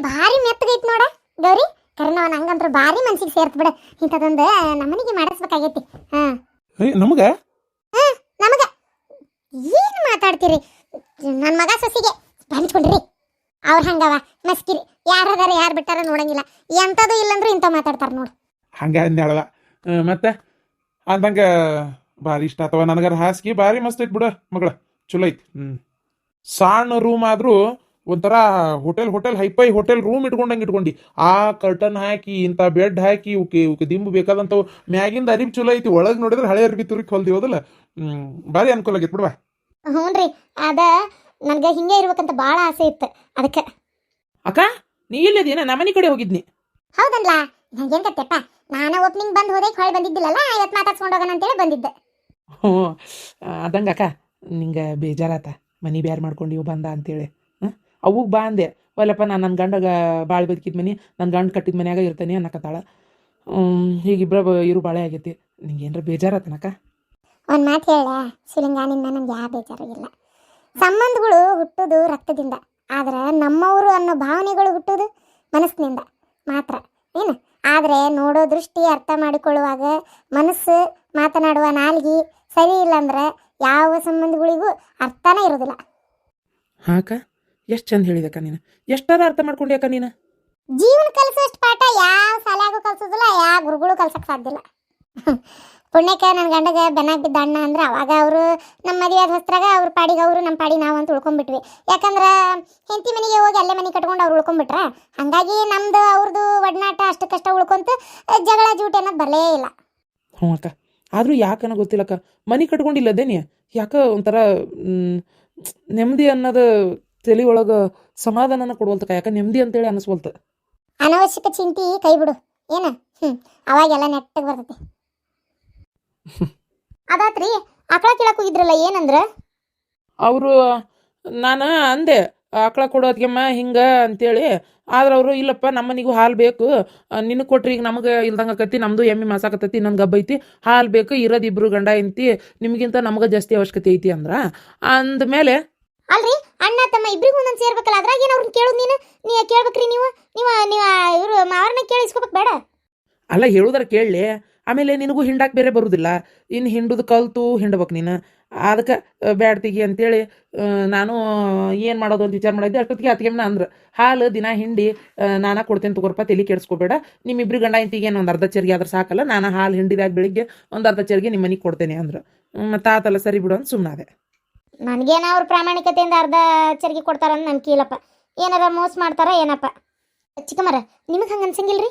ಭಾರಿ ಮೆತ್ತಗೈತಿ ನೋಡ. ಗೌರಿ ಕರ್ನವ ನಂಗಂತ್ರ ಭಾರಿ ಮನ್ಸಿಗೆ ಸೇರ್ತ ಬಿಡ. ಇಂಥದೊಂದು ನಮ್ಮನಿಗೆ ಮಾಡಿಸ್ಬೇಕಾಗೈತಿ. ಹಾ. ನಮಗ? ನಮಗ. ಏನು ಮಾತಾಡ್ತೀರಿ? ನನ್ನ ಮಗ ಸೊಸಿಗೆ ಬಂದ್ಕೊಂಡ್ರಿ. ಅವ್ರ ಹಂಗವ ಮಸ್ಕಿರಿ. ಯಾರದಾರ ಯಾರು ಬಿಟ್ಟಾರ ನೋಡಂಗಿಲ್ಲ. ಎಂಥದ್ದು ಇಲ್ಲಂದ್ರೂ ಇಂಥ ಮಾತಾಡ್ತಾರ ನೋಡು. ಹಂಗ ಅಂದ್ಯಾಳವ ಮತ್ತೆ? ಅಂದಂಗ ಭಾರಿ ಇಷ್ಟ ಆತವ. ನನಗಾರ ಹಾಸಿಗೆ ಭಾರಿ ಮಸ್ತ್ ಐತಿ ಬಿಡ ಮಗಳ. ಚಲೋ ಐತಿ. ಹ್ಮ್. ಸಣ್ಣ ರೂಮ್ ಆದ್ರೂ ಒಂಥರ hotel hotel hi fi hotel room ಇಟ್ಕೊಂಡಂಗೆ ಇಟ್ಕೊಂಡು. ಆ ಕರ್ಟನ್ ಹಾಕಿ ಇಂಥ ಬೆಡ್ ಹಾಕಿ ಉಕ್ಕೆ ಉಕ್ಕೆ ದಿಂಬು ಬೇಕಾದಂಥವು ಮ್ಯಾಗಿಂದ ಅರಿವಿ ಚಲೋ ಐತಿ. ಒಳಗೆ ನೋಡಿದ್ರೆ ಹಳೆ ಅರಿವಿ ತುರುಕಿ ಹೊಲ್ದಿ ಹೋದಲ್ಲ. ಹ್ಮ್ ಭಾರಿ ಅನುಕೂಲ ಆಗೈತಿ ಹ್ಞೂ ಹ್ಞೂನ್ರಿ ಅದ ನನಗೆ ಹಿಂಗೆ ಇರ್ಬೇಕಂತ ಭಾಳ ಆಸೆ ಇತ್ತು. ಅದಕ್ಕೆ. ಅಕ್ಕ ನೀ ಇಲ್ಲದೇನ? ನಮ್ಮನೆ ಕಡೆ ಹೋಗಿದ್ನಿ. ಹೌದನ್ಲ ನಂಗೇನ್ ಕತ್ತೆಪ್ಪ ನಾನು ಓಪನಿಂಗ್ ಬಂದು ಹೋದೆ ಹೊಳೆ ಬಂದಿದ್ದಿಲ್ಲಲ್ಲ? ಇವತ್ತು ಮಾತಾಡ್ಸ್ಕೊಂಡು ಹೋಗೋಣ ಅಂತೇಳಿ ಬಂದಿದ್ದೆ. ಹ್ಞೂ ಅದಂಗ ಅಕ್ಕ ನಿಂಗೆ ಬೇಜಾರಾತ. ಮನಿ ಬ್ಯಾರ್ ಮಾಡ್ಕೊಂಡು ಇವು ಬಂದ ಅಂತೇಳಿ. ಹಾಂ ಅವಾಗ ಬಾ ಅಂದೆ. ಒಲ್ಲಪ್ಪ ನಾನು ನನ್ನ ಗಂಡಗ ಭಾಳ ಬದುಕಿದ ಮನೆ ನನ್ನ ಗಂಡ ಕಟ್ಟಿದ ಮನ್ಯಾಗ ಇರ್ತಾನೆ ಅನ್ನಕತ್ತಾಳ. ಹೀಗಿಬ್ಬರ ಇರು ಬಾಳೆ ಆಗೈತಿ. ನಿಂಗೆ ಏನ್ರ ಬೇಜಾರಾತನಕ್ಕ ಒಂದು ಮಾತು ಹೇಳ ಶಿಲಿಂಗ ನಿನ್ನ ನನಗೆ ಯಾವ ಬೇಜಾರು ಇಲ್ಲ. ಸಂಬಂಧಗಳು ಹುಟ್ಟೋದು ರಕ್ತದಿಂದ ಆದರೆ ನಮ್ಮವರು ಅನ್ನೋ ಭಾವನೆಗಳು ಹುಟ್ಟೋದು ಮನಸ್ಸಿನಿಂದ ಮಾತ್ರ ಏನು? ಆದರೆ ನೋಡೋ ದೃಷ್ಟಿ ಅರ್ಥ ಮಾಡಿಕೊಳ್ಳುವಾಗ ಮನಸ್ಸು ಮಾತನಾಡುವ ನಾಲ್ಗಿ ಸರಿ ಇಲ್ಲ ಅಂದ್ರೆ ಯಾವ ಸಂಬಂಧಗಳಿಗೂ ಅರ್ಥನೇ ಇರೋದಿಲ್ಲ. ಹಾಂ ಅಕ್ಕ ಎಷ್ಟು ಚಂದ ಹೇಳಿದಕ್ಕ ನೀನು? ಎಷ್ಟಾರ ಅರ್ಥ ಮಾಡ್ಕೊಂಡ್ಯಾಕ ನೀನು? ಜೀವನ ಕಲಿಸೋಷ್ಟು ಪಾಠ ಯಾವ ಶಾಲ್ಯಾಗೂ ಕಲ್ಸೋದಿಲ್ಲ ಯಾವ ಗುರುಗಳು ಕಲ್ಸಕ್ ಸಾಧ್ಯ ಇಲ್ಲ. ಪುಣ್ಯಕ್ಕೆ ನನ್ನ ಗಂಡಗೆ ಬೆನ್ನಾಗ ಬಿದ್ದ ಅಣ್ಣ ಅಂದ್ರೆ ಅವಾಗ ಅವರು ನಮ್ಮ ಮದುವೆ ಆದ ಹೊಸ್ತ್ರಾಗ ಅವ್ರ ಪಾಡಿಗೆ ಅವರು ನಮ್ಮ ಪಾಡಿ ನಾವು ಅಂತ ಉಳ್ಕೊಂಡ್ಬಿಟ್ವಿ ಯಾಕಂದ್ರೆ ಹೆಂಡತಿ ಮನೆಗೆ ಹೋಗಿ ಅಲ್ಲೇ ಮನೆ ಕಟ್ಕೊಂಡು ಅವ್ರು ಉಳ್ಕೊಂಡ್ಬಿಟ್ರೆ ಹಾಗಾಗಿ ನಮ್ದು ಅವ್ರದ್ದು ಒಡನಾಟ ಕಷ್ಟ ಉಳ್ಕೊಂತ ಜಗಳ ಜೂಟಿ ಅನ್ನೋದು ಬರಲೇ ಇಲ್ಲ. ಹ್ಞೂ ಅಕ್ಕ. ಆದರೂ ಯಾಕನ ಗೊತ್ತಿಲ್ಲಕ್ಕ. ಮನೆ ಕಟ್ಕೊಂಡಿಲ್ಲದೇನಿ ಯಾಕ ಒಂಥರ ನೆಮ್ಮದಿ ಅನ್ನೋದು ತಲೆ ಒಳಗೆ ಸಮಾಧಾನನ ಕೊಡುವಂತ ಯಾಕೆ ನೆಮ್ಮದಿ ಅಂತೇಳಿ ಅನಿಸ್ವಲ್ತ. ಅನವಶ್ಯಕ ಚಿಂತಿ ಕೈ ಬಿಡು. ಏನ? ಅವಾಗೆಲ್ಲ ನೆಟ್ಟಗೆ ಬರ್ತೈತಿ. ಅದಾತ್ರಿ ಆಕಳ ಕೇಳಕ್ ಹೋಗಿದ್ರಲ್ಲ ಏನಂದ್ರ? ಅವರು ನಾನು ಅಂದೆ ಆಕಳ ಕೊಡೋದ್ಗೆಮ್ಮ ಹಿಂಗೆ ಅಂತೇಳಿ. ಆದ್ರೆ ಅವರು ಇಲ್ಲಪ್ಪ ನಮ್ಮನಿಗೂ ಹಾಲು ಬೇಕು. ನಿನ್ನ ಕೊಟ್ರಿ ಈಗ ನಮಗೆ ಇಲ್ದಂಗೆ ಆಕತಿ ನಮ್ಮದು ಎಮ್ಮೆ ಮಾಸಾಕತ್ತೈತಿ ನನ್ನ ಗಬ್ಬ ಐತಿ ಹಾಲು ಬೇಕು ಇರೋದು ಇಬ್ಬರು ಗಂಡ ಐತಿ ನಿಮಗಿಂತ ನಮಗೆ ಜಾಸ್ತಿ ಅವಶ್ಯಕತೆ ಐತಿ ಅಂದ್ರೆ. ಅಂದಮೇಲೆ ಅಲ್ರಿ? ಅಣ್ಣ, ತಮ್ಮ ಇಬ್ರಿಗೂ ಒಂದೊಂದು ಸೇರ್ಬೇಕಲ್ಲ, ಅದ್ರಾಗ ಏನು ಅವ್ರನ್ನ ಕೇಳೋದು ನೀನು? ನೀ ಕೇಳ್ಬೇಕ್ರಿ ನೀವು. ನೀವು ನೀವು, ಇವರು ಮಾವರನ್ನ ಕೇಳಿಸ್ಕೋಬೇಕು ಬೇಡ. ಅಲ್ಲ, ಹೇಳುದಾರ ಕೇಳಲಿ. ಆಮೇಲೆ ನಿನಗೂ ಹಿಂಡಾಕ್ ಬೇರೆ ಬರುವುದಿಲ್ಲ ಇನ್ನು ಹಿಂಡುದು ಕಲ್ತು ಹಿಂಡ್ಬೇಕು ನೀನು. ಅದಕ್ಕೆ ಬ್ಯಾಡ್ತಿಗಿ ಅಂತೇಳಿ ನಾನು ಏನು ಮಾಡೋದು ಅಂತ ವಿಚಾರ ಮಾಡಿದ್ದೆ, ಅಷ್ಟೊತ್ತಿಗೆ ನಾನು ಅಂದ್ರೆ. ಹಾಲು ದಿನ ಹಿಂಡಿ ನಾನು ಕೊಡ್ತೇನೆ ತಗೋರಪ್ಪ, ತಲೆ ಕೆಡಿಸ್ಕೋಬೇಡ. ನಿಮ್ಮಿಬ್ರು ಗಂಡ ಇಂತಿಗೆ ಏನು ಒಂದು ಅರ್ಧ ಚರಿಗೆ ಆದ್ರೆ ಸಾಕಲ್ಲ, ನಾನು ಹಾಲು ಹಿಂಡಿದಾಗ ಬೆಳಿಗ್ಗೆ ಒಂದು ಅರ್ಧ ಚರಿಗೆ ನಿಮ್ಮ ಮನೆಗೆ ಕೊಡ್ತೇನೆ ಅಂದ್ರೆ. ಮತ್ತು ಆತಲ್ಲ ಸರಿ ಬಿಡು ಅಂತ ಸುಮ್ಮನಾದೆ ನನಗೇನ ಅವ್ರ ಪ್ರಾಮಾಣಿಕತೆಯಿಂದ ಅರ್ಧ ಕೊಡ್ತಾರ ಕೊಡ್ತಾರಂತ ನನ್ ಕೀಳಪ್ಪ ಏನಾರ ಮೋಸ ಮಾಡ್ತಾರ ಏನಪ್ಪ? ಚಿಕ್ಕಮ್ಮರ, ನಿಮಗೆ ಹಂಗೆ ಅನ್ಸಂಗಿಲ್ರಿ?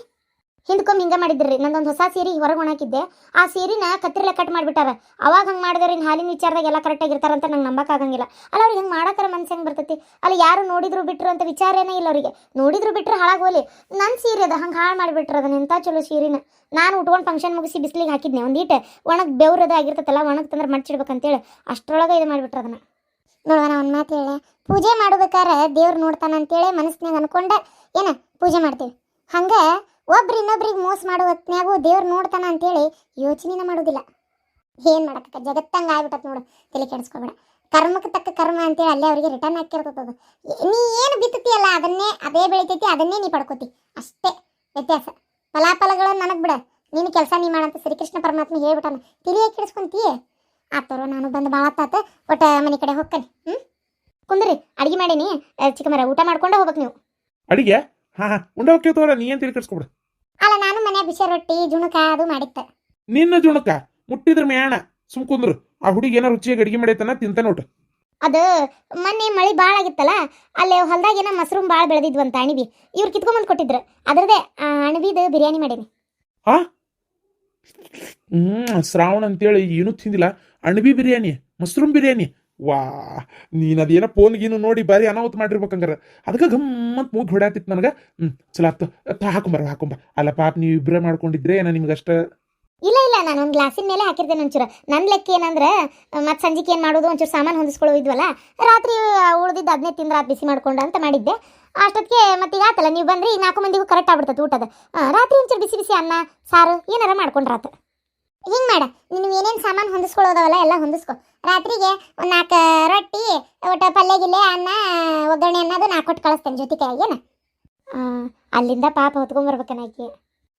ಹಿಂದ್ಕೊಮ್ಮೆ ಹಿಂಗೆ ಮಾಡಿದ್ರಿ. ನಂದೊಂದು ಹೊಸ ಸೀರೆ ಹೊರಗೆ ಒಣಾಕಿದ್ದೆ ಆ ಸೀರೆನ ಕತ್ತಿರಲೆ ಕಟ್ ಮಾಡಿಬಿಟ್ಟಾರ. ಅವಾಗ ಹಂಗೆ ಮಾಡಿದ್ರೆ ಇನ್ನು ಹಾಲಿನ ವಿಚಾರದಾಗ ಎಲ್ಲ ಕರೆಕ್ಟಾಗಿ ಇರ್ತಾರಂತ ನಂಗೆ ನಂಬಕ್ಕಾಗಂಗಿಲ್ಲ ಅಲ್ಲ ಅವ್ರಿಗೆ ಹಂಗೆ ಮಾಡಕ್ಕಾರ ಮನ್ಸು ಹೆಂಗೆ ಬರ್ತೈತಿ? ಅಲ್ಲಿ ಯಾರು ನೋಡಿದ್ರು ಬಿಟ್ಟರು ಅಂತ ವಿಚಾರನೇ ಇಲ್ಲ ಅವರಿಗೆ. ನೋಡಿದ್ರು ಬಿಟ್ಟರೆ ಹಾಳಾಗಿ ಹೋಲಿ ನನ್ನ ಸೀರೆ ಅದ, ಹಂಗೆ ಹಾಳು ಮಾಡಿಬಿಟ್ರು ಅದನ್ನ ಎಂಥ ಚಲೋ ಸೀರೆನ? ನಾನು ಉಟ್ಕೊಂಡು ಫಂಕ್ಷನ್ ಮುಗಿಸಿ ಬಿಸಿಲಿಗೆ ಹಾಕಿದ್ನೆ. ಒಂದೀಟೆ ಒಣಗ್ ಬೆವ್ರದ ಆಗಿರ್ತೈತಲ್ಲ, ಒಣಗ್ ತಂದ್ರೆ ಮಡ್ಚಿಡ್ಬೇಕಂತೇಳಿ ಅಷ್ಟರೊಳಗೆ ಇದು ಮಾಡಿಬಿಟ್ರೆ ಅದನ್ನ. ನೋಡುವ ನಾ ಒಂದು ಮಾತು ಹೇಳಿ ಪೂಜೆ ಮಾಡ್ಬೇಕಾರೆ ದೇವ್ರು ನೋಡ್ತಾನ ಅಂತೇಳಿ ಮನಸ್ಸಿನಾಗ ಅನ್ಕೊಂಡೆ. ಏನ? ಪೂಜೆ ಮಾಡ್ತೀವಿ. ಹಂಗೆ ಒಬ್ರು ಇನ್ನೊಬ್ರಿಗೆ ಮೋಸ ಮಾಡೋ ಹೊತ್ನ್ಯಾಗೂ ದೇವ್ರು ನೋಡ್ತಾನ ಅಂತೇಳಿ ಯೋಚನೆನ ಮಾಡೋದಿಲ್ಲ. ಏನು ಮಾಡಕ್ಕ ಜಗತ್ತಂಗೆ ಆಗ್ಬಿಟ್ಟತ್ ನೋಡು, ತಲೆ ಕೆಡಿಸ್ಕೊಬೇಡ. ಕರ್ಮಕ್ಕೆ ತಕ್ಕ ಕರ್ಮ ಅಂತೇಳಿ ಅಲ್ಲೇ ಅವರಿಗೆ ರಿಟರ್ನ್ ಹಾಕಿರ್ತದ ನೀ ಏನು ಬಿತ್ತತಿಯಲ್ಲ ಅದನ್ನೇ, ಅದೇ ಬೆಳಿತೈತಿ, ಅದನ್ನೇ ನೀ ಪಡ್ಕೋತಿ. ಅಷ್ಟೇ, ವ್ಯತ್ಯಾಸ. ಫಲಾಫಲಗಳನ್ನು ನನಗೆ ಬಿಡ. ನೀನು ಕೆಲಸ ನೀ ಮಾಡಂತ ಶ್ರೀಕೃಷ್ಣ ಪರಮಾತ್ಮ ಹೇಳ್ಬಿಟ್ಟಾನ. ಹಾಕಿರ್ಸ್ಕೊಂತೀಯ ಆ ತರ ನಾನು ಬಂದು ಭಾಳ ಆತಾತ ಒಟ್ಟ ಮನೆ ಕಡೆ ಹೋಗ್ತಾನೆ ಹ್ಞೂ ಕುಂದ್ರಿ, ಅಡಿಗೆ ಮಾಡೀನಿ. ಚಿಕ್ಕಮರ, ಊಟ ಮಾಡ್ಕೊಂಡು ಹೋಗ್ಬೇಕು ನೀವು. ಅಡಿಗೆ? ಹಾ ಹಾ. ಉಂಡ ಹೋಗ್ತೀವಿ ತೋರ ನೀ ಏನ್ ತಿಳ್ಕರ್ಸ್ಕೊಬಿಡ ಅಲ್ಲ ನಾನು ಮನೆ ಬಿಸಿ ರೊಟ್ಟಿ ಜುಣುಕ ಅದು ಮಾಡಿತ್ತೆ ನಿನ್ನ ಜುಣುಕ ಮುಟ್ಟಿದ್ರ ಮೇಣ ಸುಮ್ ಕುಂದ್ರು. ಆ ಹುಡುಗಿ ಏನೋ ರುಚಿಯಾಗಿ ಅಡಿಗೆ ಮಾಡೈತನ ತಿಂತ ನೋಟ ಅದು ಮೊನ್ನೆ ಮಳೆ ಭಾಳ ಆಗಿತ್ತಲ್ಲ ಅಲ್ಲಿ ಹೊಲ್ದಾಗ ಏನೋ ಮಶ್ರೂಮ್ ಭಾಳ ಬೆಳೆದಿದ್ವಂತ ಅಣಿಬಿ ಇವ್ರು ಕಿತ್ಕೊಂಬಂದು ಕೊಟ್ಟಿದ್ರು. ಅದ್ರದ್ದೇ ಆ, ಅಣಬಿದು ಬಿರಿಯಾನಿ ಮಾಡೀನಿ. ಹ್ಮ್ ಶ್ರಾವಣ ಅಂತೇಳಿ ಏನೂ ತಿಂದಿಲ್ಲ. ಅಣಬಿ ಬಿರಿಯಾನಿ ಮಶ್ರೂಮ್ ಬಿರಿಯಾನಿ. ವಾ, ನೀನ್ ಅದೇನೋ ಫೋನ್ ಗೀನು ನೋಡಿ ಬಾರಿ ಅನಾಹುತ ಮಾಡಿರ್ಬೇಕಂಗಾರ ಅದಕ್ಕೆ ಗಮ್ಮತ್ ಮೂಗ್ ಹೊಡ್ಯಾತಿತ್ತು ನನಗೆ. ಹ್ಮ್, ಚಲೋ ಆತು ಹಾಕೊಂಬರ ಹಾಕೊಂಬ. ಅಲ್ಲ ಪಾಪ, ನೀವು ಇಬ್ಬರೇ ಮಾಡ್ಕೊಂಡಿದ್ರೆ ಏನ ನಿಮ್ಗಷ್ಟ ಇಲ್ಲ ಇಲ್ಲ, ನಾನು ಒಂದು ಗ್ಲಾಸಿನ ಮೇಲೆ ಹಾಕಿರ್ತೇನೆ ಒಂಚೂರು. ನನ್ನ ಲೆಕ್ಕ ಏನಂದ್ರೆ, ಮತ್ತೆ ಸಂಜೆಗೆ ಏನು ಮಾಡೋದು ಒಂಚೂರು ಸಾಮಾನು ಹೊಂದಿಸ್ಕೊಳ್ಳೋ ಇದ್ವಲ್ಲ, ರಾತ್ರಿ ಉಳ್ದಿದ್ದು ಅದನ್ನೇ ತಿಂದ್ರೆ ಬಿಸಿ ಮಾಡ್ಕೊಂಡು ಅಂತ ಮಾಡಿದ್ದೆ. ಅಷ್ಟೊತ್ತಿಗೆ ಮತ್ತೆ ಈಗ ಆತಲ್ಲ, ನೀವು ಬಂದ್ರಿ ನಾಲ್ಕು ಮಂದಿಗೂ ಕರೆಕ್ಟ್ ಆಗ್ಬಿಡ್ತದೆ ಊಟದ. ರಾತ್ರಿ ಒಂಚೂರು ಬಿಸಿ ಬಿಸಿ ಅನ್ನ, ಸಾರು, ಏನಾರ ಮಾಡ್ಕೊಂಡ್ರಾತ. ಹಿಂಗೆ ಮಾಡ, ನೀವು ಏನೇನು ಸಾಮಾನು ಹೊಂದಿಸ್ಕೊಳ್ಳೋದವಲ್ಲ, ಎಲ್ಲ ಹೊಂದಿಸ್ಕೊ. ರಾತ್ರಿಗೆ ಒಂದು ನಾಲ್ಕು ರೊಟ್ಟಿ ಒಟ್ಟು ಪಲ್ಯ ಗಿಲ್ಲೆ ಅನ್ನ, ಒಗ್ಗರಣೆ ಅನ್ನೋದು ನಾ ಕೊಟ್ಟು ಕಳಿಸ್ತೇನೆ ಜೊತೆಗೆ ಏನು? ಅಲ್ಲಿಂದ ಪಾಪ ಹೊತ್ಕೊಂಬರ್ಬೇಕನ ಆಕಿ.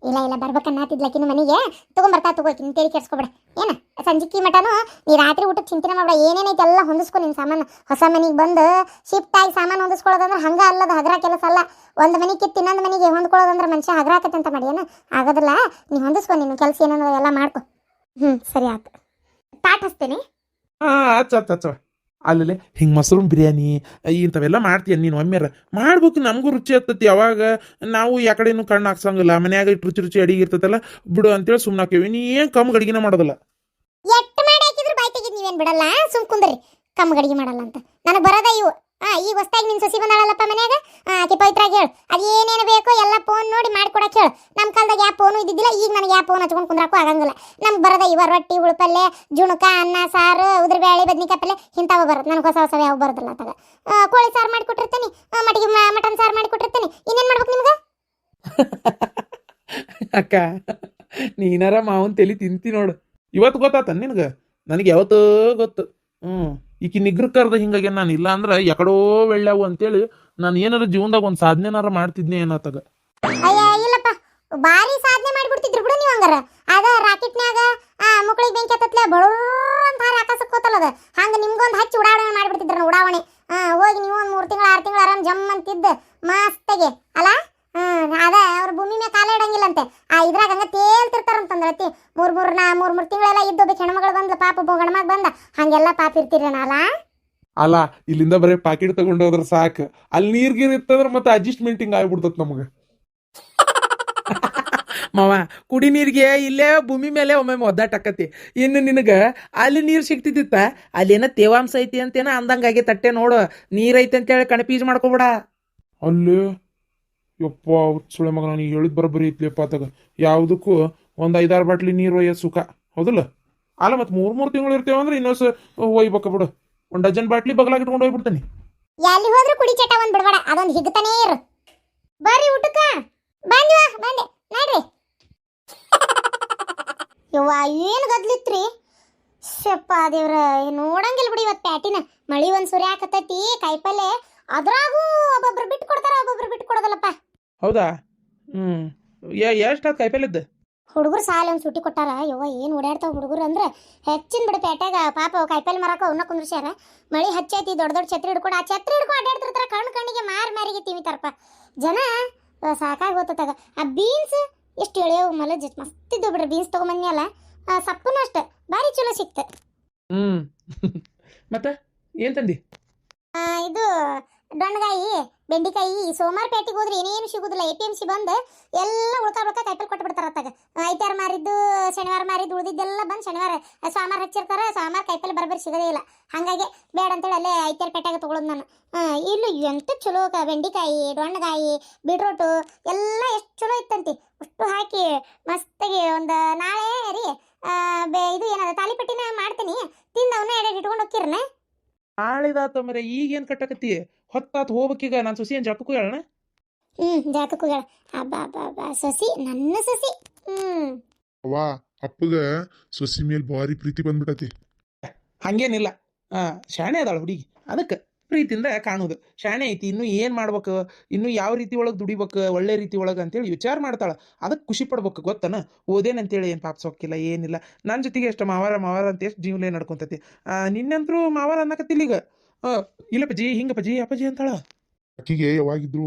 ಇಲ್ಲ ಇಲ್ಲ ಬರ್ಬೇಕನ್ನತ್ತಿದ್ಲಕಿನ ಮನೆಗೆ. ತೊಗೊಂಬರ್ತಾ ತಗೋಕಿ ತೇರಿ ಕೆಡ್ಸ್ಕೊಬೇಡ. ಏನ? ಸಂಜಿಕಿ ಮಟನು ನೀ ರಾತ್ರಿ ಊಟಕ್ಕೆ ಚಿಂತನೆ ಮಾಡ್ಬೇಡ. ಏನೇನೈತೆ ಎಲ್ಲ ಹೊಂದಿಸ್ಕೊ ನಿನ್ನ ಸಾಮಾನು. ಹೊಸ ಮನೆಗೆ ಬಂದು ಶಿಫ್ಟ್ ಆಗಿ ಸಾಮಾನು ಹೊಂದಿಸ್ಕೊಳ್ಳೋದಂದ್ರೆ ಹಂಗೆ ಅಲ್ಲದ ಹಗರ ಕೆಲಸ ಅಲ್ಲ. ಒಂದು ಮನೆ ಕಿತ್ತು ಇನ್ನೊಂದು ಮನೆಗೆ ಹೊಂದ್ಕೊಳ್ಳೋದಂದ್ರೆ ಮನುಷ್ಯ ಹಗರ ಆಕತ್ತೆ ಅಂತ ಮಾಡಿ, ಏನು? ಆಗೋದಿಲ್ಲ. ನೀ ಹೊಂದಿಸ್ಕೊ ನಿನ್ನ ಕೆಲಸ ಏನನ್ನೋದು ಎಲ್ಲ ಮಾಡ್ಕೊ. ಹ್ಞೂ ಸರಿ ಆಯ್ತು ಹಚ್ತೇನೆ. ಹಾ ಅಚ್ಚ ಹಚ್ಚ ಹಚ್ಚ ಅಲ್ಲಿ ಹಿಂಗೆ ಮಶ್ರೂಮ್ ಬಿರಿಯಾನಿ ಇಂಥವೆಲ್ಲ ಮಾಡ್ತೀಯ ನೀನು ಒಮ್ಮೆರ. ಮಾಡ್ಬೇಕು, ನಮಗೂ ರುಚಿ ಹತ್ತತಿ ಯಾವಾಗ ನಾವು ಯಾ ಕಡೆನೂ ಕಣ್ಣು ಹಾಕ್ಸಂಗಿಲ್ಲ. ಮನ್ಯಾಗ ಇಟ್ಟು ರುಚಿ ರುಚಿ ಅಡಿಗೆ ಇರ್ತೈತಲ್ಲ, ಬಿಡು ಅಂತೇಳಿ ಸುಮ್ಮನೆ ಹಾಕೇವಿ ನೀ ಏನು ಕಮ್ಮ ಅಡಿಗೆನ ಮಾಡೋದಿಲ್ಲ. ಎಟ್ಟು ಮಾಡಿ ಹಾಕಿದ್ರು ಬಾಯ್ತಿಗೆ ಬಿಡಲ್ಲ? ಸುಮ್ ಕುಂದ್ರಿ. ಕಮ್ಮ ಗಡಿಗೆ ಮಾಡಲ್ಲ ಅಂತ. ನನಗೆ ಬರೋದ ಇವು. ಆ, ಈಗ ಹೊಸ್ದಾಗಿ ನಿನ್ ಸೊಸಿ ಬಂದಾಳಲ್ಲಪ್ಪ ಮನ್ಯಾಗ? ಆಕೆ ಪವಿತ್ರಾಗಿ ಹೇಳು. ಏನೇನು ಬೇಕೋ ಎಲ್ಲ ಫೋನ್ ನೋಡಿ ಮಾಡ್ಕೊಡಕ್ಕೆ ಹೇಳು. ನಮ್ಮ ಕಾಲದಾಗ ಯಾವ ಫೋನು ಇದ್ದಿದ್ದಿಲ್ಲ, ಈಗ ನನಗೆ ಯಾವ ಫೋನ್ ಹಚ್ಕೊಂಡು ಕುಂದ್ರಾಕು ಆಗಂಗಿಲ್ಲ. ನಮ್ಗೆ ಬರೋದ ಇವ ರೊಟ್ಟಿ, ಉಳುಪಲ್ಲೆ, ಜುಣಕ, ಅನ್ನ, ಸಾರು ಉದ್ರಬೇಳೆ ಬದ್ನಿಕಾಯಿ ಪಲ್ಲೆ, ಇಂಥವು ಬರುತ್ತೆ ನನಗೆ ಹೊಸ ಹೊಸ ಯಾವ ಬರೋದಿಲ್ಲ ಅತ್ತಾಗ ಕೋಳಿ ಸಾರು ಮಾಡಿಕೊಟ್ಟಿರ್ತೀನಿ ಮಟಿಗೆ ಮಟನ್ ಸಾರು ಮಾಡಿಕೊಟ್ಟಿರ್ತೀನಿ. ಇನ್ನೇನು ಮಾಡ್ಬೇಕು ನಿಮ್ಗೆ? ಅಕ್ಕ, ನೀನಾರ ಮಾವನ್ ತಲಿ ತಿಂತಿ ನೋಡು. ಇವತ್ತು ಗೊತ್ತಾತ ನಿನಗೆ? ನನಗೆ ಯಾವತ್ತೂ ಗೊತ್ತು. ಹ್ಞೂ ಈಕಿ ನಿಗ್ರ ಕರ್ದ ಹಿಂಗಾಗಿ ನಾನು ಇಲ್ಲ ಅಂದ್ರೆ ಎಕಡೋ ಬೆಳ್ಳ್ಯಾವು ಅಂತೇಳಿ ನಾನು ಏನಾರ ಜೀವನದಾಗ ಒಂದು ಸಾಧನೆನಾರ ಮಾಡ್ತಿದ್ನಿ ಏನತ್ತಾಗ ಅಯ್ಯ, ಇಲ್ಲಪ್ಪ. ಭಾರಿ ಸಾಧನೆ ಮಾಡಿಬಿಡ್ತಿದ್ರು ಬಿಡು ನೀವು ಹಂಗಾರ. ಅದ ರಾಕೆಟ್ನ್ಯಾಗ ಮುಕ್ಳಿಗೆ ಬೆಂಕಿ ಹತ್ತತ್ಲೆ ಬಡೂರ್ ಅಂತ ಹಾರಿ ಆಕಾಶಕ್ಕೆ ಹೋತಲ್ಲ ಅದ. ಹಂಗ ನಿಮ್ಗೊಂದು ಹಚ್ಚಿ ಉಡಾವಣೆ ಮಾಡಿಬಿಡ್ತಿದ್ರು ಉಡಾವಣೆ. ಹೋಗಿ ನೀವು ಒಂದು ಮೂರು ತಿಂಗಳು, ಆರು ತಿಂಗಳು ಆರಾಮ್ ಜಮ್ ಅಂತಿದ್ದ ಮಸ್ತಾಗೆ. ಅಲ್ಲ ಹ್ಮ್ ಅದ ಅವ್ರ ಭೂಮಿ ಮೇಲೆ ಕಾಲ ಇಡಂಗಿಲ್ಲಂತೆ. ಆ ಇದ್ರಾಗ ಹಂಗ ತೇಲ್ತಿರ್ತಾರಂತಂದ್ರತಿ ಮೂರ್ ಮೂರ್ ನಾ ಮೂರ್ ಮೂರ್ ತಿಂಗಳೆಲ್ಲ ಇದ್ದೊಬ್ಬ ಹೆಣ್ಮಗಳು ಬಂದ್ಲ ಪಾಪ ಗಂಡ್ಮಗ್ ಬಂದ. ಹಂಗೆಲ್ಲ ಪಾಪ ಇರ್ತೀರೇನಲ್ಲ ಅಲ್ಲ ಇಲ್ಲಿಂದ ಬರೀ ಪ್ಯಾಕೆಟ್ ತಗೊಂಡು ಹೋದ್ರೆ ಸಾಕು. ಅಲ್ಲಿ ನೀರ್ ಗೀರ್ ಇತ್ತಂದ್ರೆ ಮತ್ತೆ ಹಿಂಗ ಆಗ್ಬಿಡ್ತತ್ ನಮಗೆ. ಮಾವ ಕುಡಿ ನೀರಿಗೆ ಇಲ್ಲೇ ಭೂಮಿ ಮೇಲೆ ಒಮ್ಮೆ ಒದ್ದಾಟಕ್ಕತಿ ಇನ್ನು ನಿನಗೆ ಅಲ್ಲಿ ನೀರು ಸಿಗ್ತಿದ್ದಿತ್ತ? ಅಲ್ಲೇನ ತೇವಾಂಶ ಐತಿ ಅಂತೇನ ಅಂದಂಗಾಗಿ ತಟ್ಟೆ ನೋಡು. ನೀರೈತಿ ಅಂತೇಳಿ ಕಣಪೀಜ್ ಮಾಡ್ಕೋಬೇಡ. ಅಲ್ಲಿ? ಯಪ್ಪ ಸುಳೆ ಮಗ ನಾನು ಹೇಳಿದ್ ಬರೋಬ್ಬರಿ ಐತ್ಲಿಯಪ್ಪ ತಗ ಯಾವುದಕ್ಕೂ ಒಂದು ಐದಾರು ಬಾಟ್ಲಿ ನೀರು ಒಯ್ಯೋ ಸುಖ. ಹೌದಲ್ಲ? ಅಲ್ಲ, ಮತ್ತೆ ಮೂರು ಮೂರು ತಿಂಗಳು ಇರ್ತೇವೆ ಅಂದ್ರೆ ಇನ್ನೊಂದು ಒಯ್ಬೇಕ ಬಿಡು. ಒಂದು ಡಜನ್ ಬಾಟ್ಲಿ ಬಗ್ಲಾಗಿ ಇಟ್ಕೊಂಡು ಹೋಗ್ಬಿಡ್ತೇನೆ. ಎಲ್ಲಿ ಹೋದ್ರು ಕುಡಿ ಚಟ ಒಂದ್ ಬಿಡಬೇಡ. ಅದೊಂದು ಹಿಗ್ತಾನೇ ಇರು. ಬರ್ರಿ ಊಟಕ್ಕ. ಬಂದ್ವಾ ಬಂದೆ. ನೋಡ್ರಿ. ಯವ್ವ, ಏನು ಗದ್ಲಿತ್ರಿ? ಶಪ್ಪ ದೇವ್ರ ನೋಡಂಗಿಲ್ಲ ಬಿಡಿ ಇವತ್ತು ಪ್ಯಾಟಿನ. ಮಳಿ ಒಂದ್ ಸುರಿ ಹಾಕತೈತಿ ಕಾಯಿಪಲ್ಲೆ. ಅದ್ರಾಗೂ ಒಬ್ಬೊಬ್ರು ಬಿಟ್ಟು ಕೊಡ್ತಾರ, ಒಬ್ಬೊಬ್ರು ಬಿಟ್ಟು ಕೊಡೋದಲ್ಲಪ್ಪ ಹೌದಾ? ಹ್ಮ್. ಎಷ್ಟು ಕಾಯಿಪಲ್ಯದ್ದು? ಹುಡುಗರು ಸಾಲ ಒಂದು ಸುಟ್ಟಿ ಕೊಟ್ಟಾರ. ಯವ್ವ ಏನು ಓಡಾಡ್ತಾವ ಹುಡುಗರು ಅಂದ್ರೆ ಹೆಚ್ಚಿನ ಬಿಡ ಪೇಟ್ಯಾಗ ಪಾಪ ಕಾಯಿಪಲ್ಲೆ ಮರಕ ಅವನ್ನ ಕುಂದ್ರಸ್ಯಾರ. ಮಳಿ ಹಚ್ಚೈತಿ ದೊಡ್ಡ ದೊಡ್ಡ ಛತ್ರಿ ಹಿಡ್ಕೊಂಡು ಆ ಛತ್ರಿ ಹಿಡ್ಕೊಂಡು ಅಡ್ಡಾಡ್ತಿರ್ತಾರ ಕಣ್ಣು ಕಣ್ಣಿಗೆ ಮಾರಿ ಮಾರಿಗೆ ತಿವಿತಾರಪ್ಪ. ಜನ ಸಾಕಾಗಿ ಹೋಗ್ತದಾಗ ಆ ಬೀನ್ಸ್ ಎಷ್ಟು ಎಳೆಯವು ಮಲಜ್ ಮಸ್ತಿದ್ದು ಬಿಡ್ರಿ ಬೀನ್ಸ್ ತಗೊಂಬಂದ್ಯಲ್ಲ ಅಲ್ಲ. ಅಷ್ಟ ಸಪ್ಪನು ಅಷ್ಟೆ ಭಾರಿ ಚಲೋ ಸಿಕ್ತ. ಹ್ಮ್. ಮತ್ತೆ ಏನ್ ತಂದಿ? ಇದು ದೊಣ್ಣಗಾಯಿ ಬೆಂಡಿಕಾಯಿ, ಈ ಸೋಮವಾರ ಪೇಟೆಗೆ ಹೋದ್ರೆ ಏನೇನು ಸಿಗುದಿಲ್ಲ, ಎ ಪಿ ಎಂ ಸಿ ಬಂದು ಎಲ್ಲ ಉಳ್ಕಾ ಉಳ್ಕಾ ಕೈಪಲ್ ಕೊಟ್ಟು ಬಿಡ್ತಾರ ಅತ್ತಾಗ. ಐತಾರ ಮಾರಿದ್ದು, ಶನಿವಾರ ಮಾರಿದ್ದು ಉಳಿದಿದ್ದೆಲ್ಲ ಬಂದು ಶನಿವಾರ ಸೋಮವಾರ ಹಚ್ಚಿರ್ತಾರ ಸೋಮವಾರ ಕಾಯಿಪಲ್ಲೆ ಬರಬರಿ ಸಿಗೋದೇ ಇಲ್ಲ. ಹಾಗಾಗಿ ಬೇಡ ಅಂತೇಳಿ ಅಲ್ಲೇ ಐತಾರ ಪೇಟೆಗೆ ತೊಗೊಳೋದು ನಾನು. ಇಲ್ಲಿ ಎಂತ ಚಲೋ ಬೆಂಡಿಕಾಯಿ, ದೊಣ್ಣಗಾಯಿ, ಬೀಟ್ರೋಟು, ಎಲ್ಲ ಎಷ್ಟು ಚಲೋ ಇತ್ತಂತಿ. ಅಷ್ಟು ಹಾಕಿ ಮಸ್ತಾಗಿ ಒಂದು ನಾಳೆ ರೀ ಬೆ- ಇದು ಏನದ ತಾಲಿಪಟ್ಟಿನ ಮಾಡ್ತೀನಿ. ತಿಂದು ಅವನ್ನ ಎಡೆ ಇಟ್ಕೊಂಡು ಹೋಗಿರ್ನ ನಾಳಿದಾತ ಮರೆ, ಈಗೇನ್ ಕಟ್ಟಕತ್ತಿ? ಹೊತ್ತಾತ್ ಹೋಗ್ಬೇಕೀಗ ನಾನು ಸುಸಿ ಏನ್ ಜಾಕಕ್ಕೂ ಹೇಳಣ ಹ್ಮ್ ಜಾತಕು ಹೇಳ ಅಬ್ಬಾ ಅಬ್ಬಾ ಅಬ್ಬ. ಸೊಸಿ ನನ್ನ ಸೊಸಿ. ಹ್ಮ್. ವಾ ಅಪ್ಪಗ ಸೊಸಿ ಮೇಲೆ ಭಾರಿ ಪ್ರೀತಿ ಬಂದ್ಬಿಟ್ಟತಿ ಹಂಗೇನಿಲ್ಲ. ಆ ಶಾಣೆ ಅದಾಳ ಹುಡುಗಿ. ಅದಕ್ಕೆ ಪ್ರೀತಿಯಿಂದ ಕಾಣುದು. ಶಾಣೆ ಐತಿ ಇನ್ನು ಏನ್ ಮಾಡ್ಬೇಕು? ಇನ್ನು ಯಾವ ರೀತಿ ಒಳಗೆ ದುಡಿಬೇಕು? ಒಳ್ಳೆ ರೀತಿ ಒಳಗೆ ಅಂತೇಳಿ ವಿಚಾರ ಮಾಡ್ತಾಳ. ಅದಕ್ಕೆ ಖುಷಿ ಪಡ್ಬೇಕು ಗೊತ್ತನ? ಓದೇನಂತೇಳಿ ಏನು ಪಾಪ ಸೊಕ್ಕಿಲ್ಲ ಏನಿಲ್ಲ. ನನ್ನ ಜೊತೆಗೆ ಎಷ್ಟು ಮಾವಾರ ಮಾವಾರ ಅಂತ ಎಷ್ಟು ಜೀವನ ನಡ್ಕೊಂತತಿ. ಆ, ನಿನ್ನಂತರೂ ಮಾವಾರ ಅನ್ನಕತ್ತಿಲ್ಲ ಈಗ. ಇಲ್ಲ ಪಜಿ ಹಿಂಗ ಪಜಿ ಅಪ್ಪಾಜಿ ಅಂತಾಳ. ಆಕಿಗೆ ಯಾವಾಗಿದ್ರು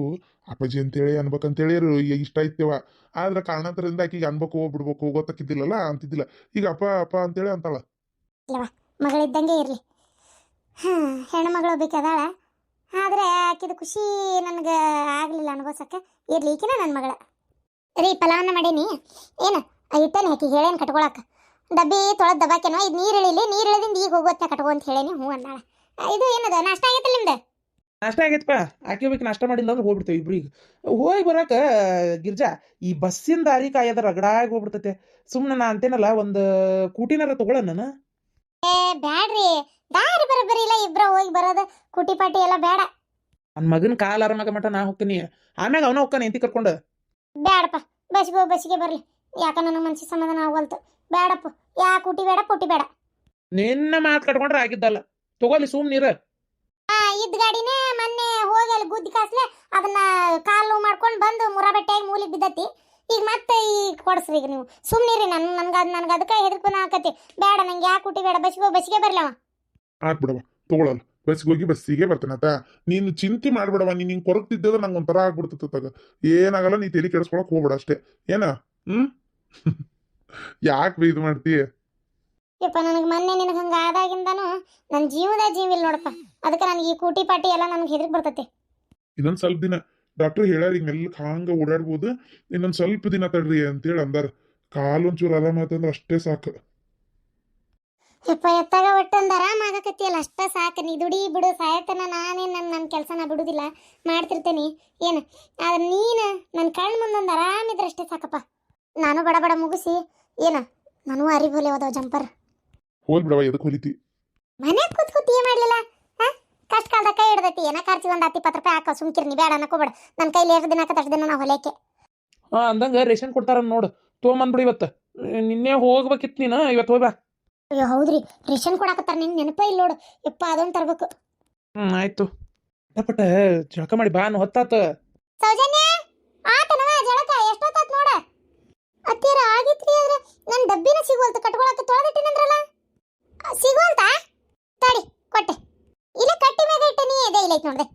ಅಪ್ಪಾಜಿ ಅಂತೇಳಿ ಅನ್ಬೇಕಂತೇಳಿ ಹೇಳಿ ಇಷ್ಟ ಐತೆವ. ಆದ್ರೆ ಕಾರಣಾಂತರದಿಂದ ಆಕಿಗೆ ಅನ್ಬೇಕು ಬಿಡ್ಬೇಕು ಗೊತ್ತಾಕಿದ್ದಿಲ್ಲಲ್ಲ ಅಂತಿದ್ದಿಲ್ಲ. ಈಗ ಅಪ್ಪ ಅಪ್ಪ ಅಂತೇಳಿ ಅಂತಾಳ. ಮಗಳಿದ್ದಂಗೆ ಇರಲಿ. ಹಾಂ ಹೆಣ್ಮಗಳು ಬೇಕಾದಾಳ. ಆದ್ರೆ ಆಕಿದ ಖುಷಿ ನನಗೆ ಆಗಲಿಲ್ಲ ಅನ್ಬೋಸಕ್ಕ ಇರ್ಲಿ ಈಕಿನ ನನ್ನ ಮಗಳ. ರೀ ಪಲಾವನ್ನ ಮಾಡೀನಿ. ಏನು ಇಟ್ಟೇನೆ ಆಕಿ ಹೇಳೇನ್ ಕಟ್ಕೊಳಕ್ಕೆ ಡಬ್ಬಿ ತೊಳೆದು ದಬಾಕೇನೋ ಇದು ನೀರು ಇಳಿಲಿ ನೀರು ಇಳಿದಿಂದ ಈಗ ಹೋಗೋತ್ನ ಕಟ್ಕೊ ಅಂತ ಹೇಳೇನಿ ಹ್ಞೂ ಅಂದಾಳ. ಇದು ಏನದ? ನಾಷ್ಟ ಆಗೈತೆ ನಿಮ್ದು? ನಾಷ್ಟ ಆಗೈತಪ್ಪ. ಆಕೆ ಬೇಕು ನಾಷ್ಟ ಮಾಡಿಲ್ಲ ಅಂದ್ರೆ ಹೋಗ್ಬಿಡ್ತೇವೆ ಇಬ್ರಿಗೆ ಹೋಗಿ ಬರಕ ಗಿರ್ಜಾ ಈ ಬಸ್ಸಿನ ದಾರಿ ಕಾಯದ ರಗಡಾಗಿ ಹೋಗ್ಬಿಡ್ತೈತೆ. ಸುಮ್ಮನೆ ನಾ ಅಂತೇನಲ್ಲ ಒಂದು ಕೂಟಿನಾರ ತಗೊಳ್ಳ ನಾನು? ಏ ಬ್ಯಾಡ್ರಿ. ದಾರಿ ಬರಬರಿ ಇಲ್ಲ ಇಬ್ರ ಹೋಗಿ ಬರೋದು ಕುಟಿ ಪಾಟಿ ಎಲ್ಲ ಬೇಡ ನನ್ನ ಮಗನ ಕಾಲ ಮಗ ಮಟ ನಾ ಹೋಗ್ತೀನಿ. ಆಮ್ಯಾಗ ಅವನ ಹೋಗ್ತಾನೆ ಎಂತಿ ಕರ್ಕೊಂಡು? ಬ್ಯಾಡಪ್ಪ. ಬಸ್ಗೆ ಹೋಗಿ ಬಸ್ಗೆ ಬರಲಿ. ಯಾಕ ನನ್ನ ಮನ್ಸಿಗೆ ಸಮಾಧಾನ ಆಗವಲ್ತು? ಬ್ಯಾಡಪ್ಪ. ಯಾ ಕುಟಿ ಬೇಡ ಪುಟಿ ಬೇಡ. ನಿನ್ನ ಮಾತು ಕಟ್ಕೊಂಡ್ರೆ ಆಗಿದ್ದಲ್ಲ. ತಗೋಲಿ ಸುಮ್ ನೀರ ಆ ಇದ್ದ ಗಾಡಿನೇ ಮೊನ್ನೆ ಹೋಗಿ ಅಲ್ಲಿ ಗುದ್ದಿ ಕಾಸ್ಲೆ ಅದನ್ನ ಕಾಲು ಮಾಡ್ಕೊಂಡು ಬಂದು ಮುರಾಬೆಟ್ಟಾಗಿ ಮೂಲಿ ಬಿದ್ದತಿ. ಈಗ ಮತ್ತೆ ಈ ಕೊಡಿಸ್ರಿ ಈಗ ನೀವು. ಸುಮ್ಮನಿರಿ ನನ್ ನನ್ಗೆ ಅದು ನನಗೆ ಅದಕ್ಕೆ ಹೆದರ್ಕೊಂಡು ಹಾಕತಿ ಬೇಡ ನಂಗೆ ಯಾಕೆ ಹುಟ್ಟಿ ಬೇಡ ಬಸ್ಗೆ ಬಸ್ಗೆ ಬಸ್ಸಿಗೆ ಬರ್ಲವ ಆತ್ ಬಿಡವ ತಗೊಳಲ್ಲ ಬಸ್ಗೆ ಹೋಗಿ ಬಸ್ಸಿಗೆ ಬರ್ತಾನತ ನೀನು ಚಿಂತೆ ಮಾಡ್ಬಿಡವ ನೀನ್ ಹಿಂಗ್ ಕೊರಗ್ತಿದ್ದ ನಂಗೆ ಒಂಥರ ಆಗ್ಬಿಡ್ತದ ತಗ ಏನಾಗಲ್ಲ ನೀ ತೆಲಿ ಕೆಡಿಸ್ಕೊಳಕ್ ಹೋಗ್ಬೇಡ ಅಷ್ಟೇ. ಏನ? ಹ್ಮ್? ಯಾಕೆ ಇದು ಮಾಡ್ತೀಯ ಯಪ್ಪ ನನಗೆ ಮೊನ್ನೆ ನಿನಗೆ ಹಂಗೆ ಆದಾಗಿಂದನು ನನ್ನ ಜೀವದ ಜೀವಿಲ್ಲ ನೋಡಪ್ಪ. ಅದಕ್ಕೆ ನನಗೆ ಈ ಕೂಟಿ ಪಾಟಿ ಎಲ್ಲ ನನಗೆ ಹೆದರ್ಕ್ ಬರ್ತೈತಿ. ಇನ್ನೊಂದು ಸ್ವಲ್ಪ ದಿನ ಡಾಕ್ಟರ್ ಹೇಳ್ಯಾರ ಹಿಂಗ್ ಎಲ್ಲ ಹಾಂಗ ಓಡಾಡ್ಬೋದು. ಇನ್ನೊಂದು ಸ್ವಲ್ಪ ದಿನ ತಡ್ರಿ ಅಂತೇಳಿ ಅಂದಾರ. ಕಾಲು ಒಂಚೂರು ಆರಾಮ ಆತಂದ್ರ ಅಷ್ಟೇ ಸಾಕು. ಯಪ್ಪ ಎತ್ತಾಗ ಒಟ್ಟೊಂದು ಆರಾಮ ಆಗಕತ್ತಿಯಲ್ಲ ಅಷ್ಟೇ ಸಾಕು. ನೀ ದುಡಿ ಬಿಡು ಸಾಯತನ ನಾನೇ ನನ್ನ ನನ್ನ ಕೆಲಸನ ಬಿಡುದಿಲ್ಲ. ಮಾಡ್ತಿರ್ತೇನೆ. ಏನು? ಆದ್ರೆ ನೀನು ನನ್ನ ಕಣ್ಣು ಮುಂದೊಂದು ಆರಾಮಿದ್ರೆ ಅಷ್ಟೇ ಸಾಕಪ್ಪ. ನಾನು ಬಡ ಬಡ ಮುಗಿಸಿ ಏನು? ನಾನು ಅರಿಬೋಲೆ ಹೋದವ ಜಂಪರ್. ಹೋಲ್ ಬಿಡವ ಎದಕ್ಕೆ ಹೊಲಿತಿ ಮನೆ ಕೂತ್ ಕೂತ್ ಏನ್ ಮಾಡ್ಲಿಲ್ಲ? ಹಾ? ಕಷ್ಟ ಕಾಲದ ಕೈ ಹಿಡ್ದೈತಿ. ಏನ ಖರ್ಚಿ ಒಂದ್ ಹತ್ತು ಇಪ್ಪತ್ತು ರೂಪಾಯಿ ಹಾಕೋ ಸುಮ್ಕಿರ್ನಿ ಬೇಡ ಅನ್ನಕೋಬೇಡ ನನ್ನ ಕೈಲಿ ಎರಡು ದಿನ ಅಷ್ಟು ದಿನ ನಾ ಹೊಲೇಕೆ ಹಾ ಅಂದಂಗ ರೇಷನ್ ಕೊಡ್ತಾರ ನೋಡು. ತೊಗೊಂಬಂದ್ಬಿಡು ಇವತ್ತು. ನಿನ್ನೆ ಹೋಗ್ಬೇಕಿತ್ತು ನೀನು? ಇವತ್ತು ಹೋಗ್ಬಾ ಅಯ್ಯೋ ಹೌದ್ರಿ. ರೇಷನ್ ಕೊಡಾಕತ್ತಾರ ನಿನ್ ನೆನಪ ಇಲ್ಲ ನೋಡು. ಯಪ್ಪ ಅದೊಂದು ತರ್ಬೇಕು. ಹ್ಮ್ ಆಯ್ತು. ಪಟ ಜಳಕ ಮಾಡಿ ಬಾ ಅನ್ನೋ ಹೊತ್ತಾತ. ಸೌಜನ್ಯ ಆತನವ ಜಳಕ. ಎಷ್ಟೊತ್ತಾತ್ ನೋಡ? ಅತ್ತಿರ ಆಗಿತ್ರಿ ಆದ್ರೆ ನನ್ನ ಡಬ್ಬಿನ ಸಿಗುವಲ್ತು ಕಟ್ಕೊಳಕ್ಕೆ ತೊಳೆದಿಟ್ಟಿನಂದ್ರಲ್ಲ? ಸಿಗುವಲ್ತಾ ತಡಿ ಕೊಟ್ಟೆ. ಇಲ್ಲ ಕಟ್ಟಿ ಮೇಲೆ ಇಟ್ಟೆ ನೀ ಇದೆ ಇಲ್ಲ ನೋಡ್ದೆ.